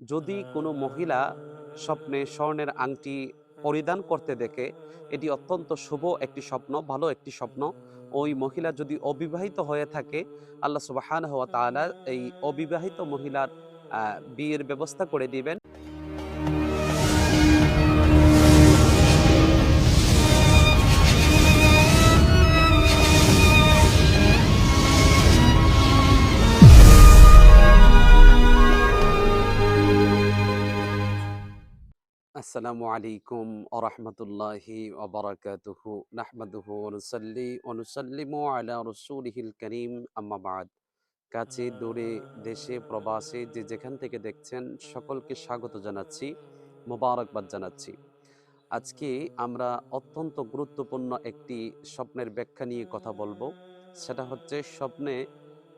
যদি কোনো মহিলা স্বপ্নে স্বর্ণের আংটি পরিধান করতে দেখে, এটি অত্যন্ত শুভ একটি স্বপ্ন, ভালো একটি স্বপ্ন। ওই মহিলা যদি অবিবাহিত হয়ে থাকে, আল্লাহ সুবাহান হওয়া তাহলে এই অবিবাহিত মহিলার বিয়ের ব্যবস্থা করে দিবেন। আসসালামু আলাইকুম আরহামতুল্লাহি ওবরাকাতুহু। নাহমাদুহু ওনুসাল্লি ওনুসাল্লিমু আলা রসুলিহিল করিম। আম্মা বাদ। কাছে, দূরে, দেশে, প্রবাসে যে যেখান থেকে দেখছেন সকলকে স্বাগত জানাচ্ছি, মোবারকবাদ জানাচ্ছি। আজকে আমরা অত্যন্ত গুরুত্বপূর্ণ একটি স্বপ্নের ব্যাখ্যা নিয়ে কথা বলব। সেটা হচ্ছে স্বপ্নে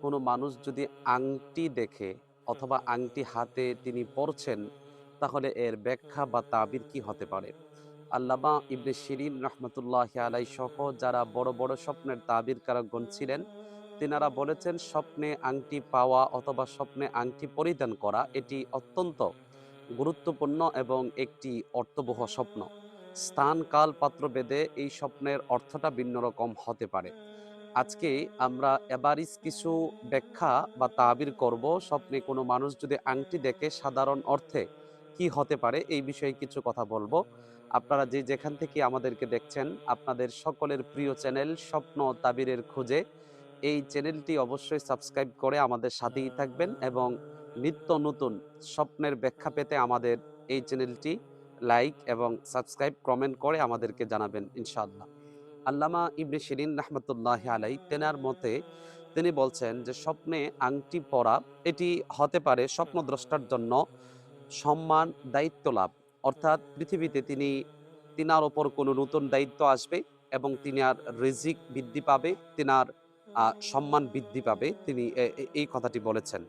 কোনো মানুষ যদি আংটি দেখে অথবা আংটি হাতে তিনি পরছেন তাহলে এর ব্যাখ্যা বা তাবির কি হতে পারে? আল্লামা ইবনে শিরিন রহমতুল্লাহ আলাই সহ যারা বড় বড় স্বপ্নের তাবির কারকগণ ছিলেন, তিনারা বলেছেন স্বপ্নে আংটি পাওয়া অথবা স্বপ্নে আংটি পরিধান করা এটি অত্যন্ত গুরুত্বপূর্ণ এবং একটি অর্থবহ স্বপ্ন। স্থান, কাল, পাত্র বেদে এই স্বপ্নের অর্থটা ভিন্ন রকম হতে পারে। আজকে আমরা এবারিস কিছু ব্যাখ্যা বা তাবির করব। স্বপ্নে কোনো মানুষ যদি আংটি দেখে সাধারণ অর্থে কি হতে পারে এই বিষয়ে কিছু কথা বলব। আপনারা যে যেখান থেকে আমাদেরকে দেখছেন, আপনাদের সকলের প্রিয় চ্যানেল স্বপ্ন তাবিরের খোঁজে, এই চ্যানেলটি অবশ্যই সাবস্ক্রাইব করে আমাদের সাথেই থাকবেন এবং নিত্য নতুন স্বপ্নের ব্যাখ্যা পেতে আমাদের এই চ্যানেলটি লাইক এবং সাবস্ক্রাইব, কমেন্ট করে আমাদেরকে জানাবেন ইনশাআল্লাহ। আল্লামা ইবনে শিরিন রহমতুল্লাহ আলাই তেনার মতে তিনি বলছেন যে, স্বপ্নে আংটি পরা এটি হতে পারে স্বপ্নদ্রষ্টার জন্য সম্মান, দায়িত্ব লাভ। অর্থাৎ পৃথিবীতে তিনি, তিনার ওপর কোনো নতুন দায়িত্ব আসবে এবং তিনি আর রিজিক বৃদ্ধি পাবে, তিনার সম্মান বৃদ্ধি পাবে, তিনি এই কথাটি বলেছেন।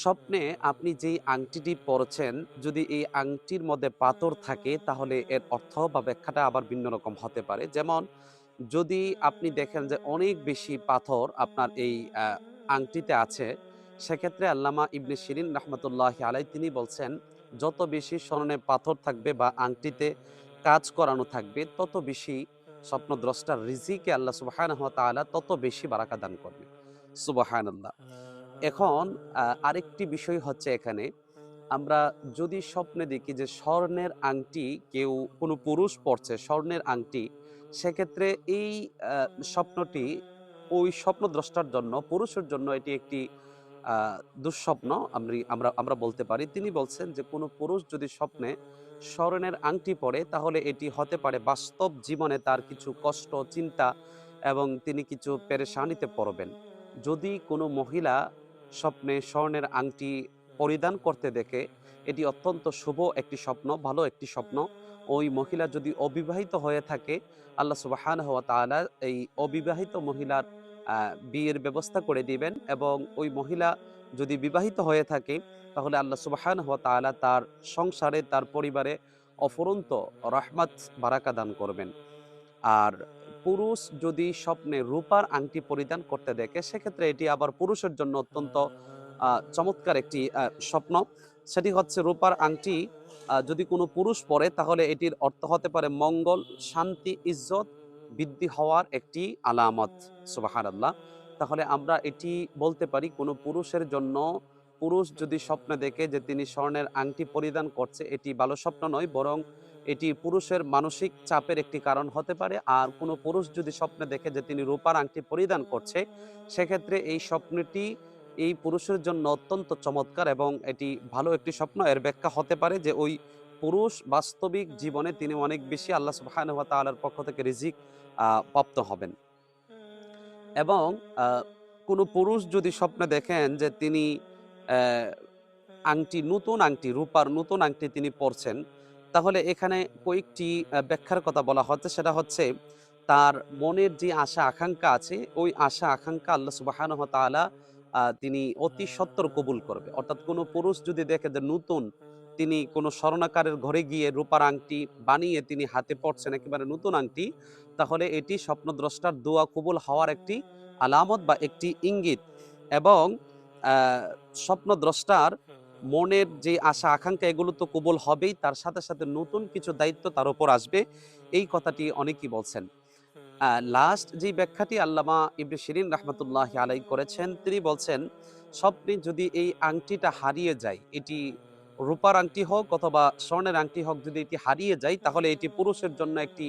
স্বপ্নে আপনি যেই আংটিটি পরছেন, যদি এই আংটির মধ্যে পাথর থাকে, তাহলে এর অর্থ বা ব্যাখ্যাটা আবার ভিন্ন রকম হতে পারে। যেমন, যদি আপনি দেখেন যে অনেক বেশি পাথর আপনার এই আংটিতে আছে সেক্ষেত্রে আল্লামা ইবনে শিরিন রহমতুল্লাহ আলাই তিনি বলছেন, যত বেশি স্মরণে পাথর থাকবে বা আংটিতে কাজ করানো থাকবে, তত বেশি স্বপ্নদ্রষ্টার রিজিকে আল্লাহ সুবাহান তাআলা তত বেশি বারাকা দান করবে। সুবাহান আল্লাহ এখন আরেকটি বিষয় হচ্ছে এখানে, আমরা যদি স্বপ্নে দেখি যে স্বর্ণের আংটি কেউ, কোনো পুরুষ পড়ছে স্বর্ণের আংটি, সেক্ষেত্রে এই স্বপ্নটি ওই স্বপ্নদ্রষ্টার জন্য, পুরুষের জন্য এটি একটি দুঃস্বপ্ন আমি আমরা আমরা বলতে পারি। তিনি বলছেন যে, কোনো পুরুষ যদি স্বপ্নে স্বর্ণের আংটি পড়ে তাহলে এটি হতে পারে বাস্তব জীবনে তার কিছু কষ্ট, চিন্তা এবং তিনি কিছু পেরেশানিতে পড়বেন। যদি কোনো মহিলা স্বপ্নে স্বর্ণের আংটি পরিধান করতে দেখে, এটি অত্যন্ত শুভ একটি স্বপ্ন, ভালো একটি স্বপ্ন। ওই মহিলা যদি অবিবাহিত হয়ে থাকে, আল্লাহ সুবাহান হওয়া তাআলা এই অবিবাহিত মহিলার বিয়ের ব্যবস্থা করে দিবেন এবং ওই মহিলা যদি বিবাহিত হয়ে থাকে, তাহলে আল্লাহ সুবাহান হওয়া তাআলা তার সংসারে, তার পরিবারে অফুরন্ত রহমত বারাকা দান করবেন। আর পুরুষ যদি স্বপ্নে রূপার আংটি পরিধান করতে দেখে, সেক্ষেত্রে এটি আবার পুরুষের জন্য অত্যন্ত চমৎকার একটি স্বপ্ন। সেটি হচ্ছে রূপার আংটি যদি কোনো পুরুষ পরে, তাহলে এটির অর্থ হতে পারে মঙ্গল, শান্তি, ইজ্জত বৃদ্ধি হওয়ার একটি আলামত সুবাহার আল্লাহ তাহলে আমরা এটি বলতে পারি, কোনো পুরুষের জন্য, পুরুষ যদি স্বপ্নে দেখে যে তিনি স্বর্ণের আংটি পরিধান করছে, এটি ভালো স্বপ্ন নয়, বরং এটি পুরুষের মানসিক চাপের একটি কারণ হতে পারে। আর কোনো পুরুষ যদি স্বপ্নে দেখে যে তিনি রূপার আংটি পরিধান করছে, সেক্ষেত্রে এই স্বপ্নটি এই পুরুষের জন্য অত্যন্ত চমৎকার এবং এটি ভালো একটি স্বপ্ন। এর ব্যাখ্যা হতে পারে যে ওই পুরুষ বাস্তবিক জীবনে তিনি অনেক বেশি আল্লাহ সুবহানাহু ওয়া তাআলার পক্ষ থেকে রিজিক প্রাপ্ত হবেন। এবং কোনো পুরুষ যদি স্বপ্নে দেখেন যে তিনি আংটি নতুন আংটি রূপার নতুন আংটি তিনি পরছেন তাহলে এখানে কয়েকটি ব্যাখ্যার কথা বলা হচ্ছে। সেটা হচ্ছে তার মনের যে আশা আকাঙ্ক্ষা আছে ওই আশা আকাঙ্ক্ষা আল্লাহ সুবাহানহ তাআলা আহ, তিনি অতি সত্তর কবুল করবে। অর্থাৎ কোনো পুরুষ যদি দেখে যে নতুন তিনি কোনো স্বর্ণাকারের ঘরে গিয়ে রূপার আংটি বানিয়ে তিনি হাতে পড়ছেন একেবারে নতুন আংটি তাহলে এটি স্বপ্নদ্রষ্টার দোয়া কবুল হওয়ার একটি আলামত বা একটি ইঙ্গিত। এবং স্বপ্নদ্রষ্টার মনের যে আশা আকাঙ্ক্ষা এগুলো তো কবুল হবেই তার সাথে সাথে নতুন কিছু দায়িত্ব তার উপর আসবে এই কথাটি অনেকেই বলছেন। লাস্ট যে ব্যাখ্যাটি আল্লামা ইবনে শিরিন রহমতুল্লাহ আলাই করেছেন তিনি বলছেন স্বপ্নে যদি এই আংটিটা হারিয়ে যায় এটি রূপার আংটি হোক অথবা স্বর্ণের আংটি হোক যদি এটি হারিয়ে যায়, তাহলে এটি পুরুষের জন্য একটি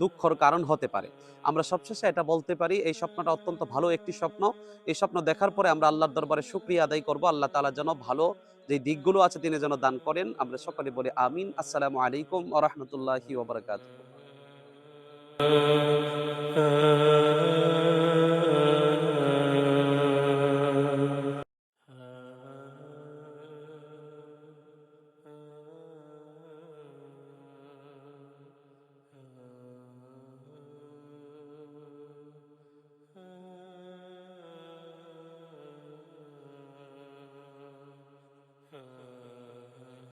দুঃখর কারণ হতে পারে। আমরা সবশেষে এটা বলতে পারি, এই স্বপ্নটা অত্যন্ত ভালো একটি স্বপ্ন। এই স্বপ্ন দেখার পরে আমরা আল্লাহর দরবারে শুক্রিয়া আদায় করব। আল্লাহ তাআলা যেন ভালো যে দিকগুলো আছে তিনি যেন দান করেন। আমরা সকলে বলি আমিন। আসসালামু আলাইকুম রাহমাতুল্লাহি ওয়া বারাকাতুহু।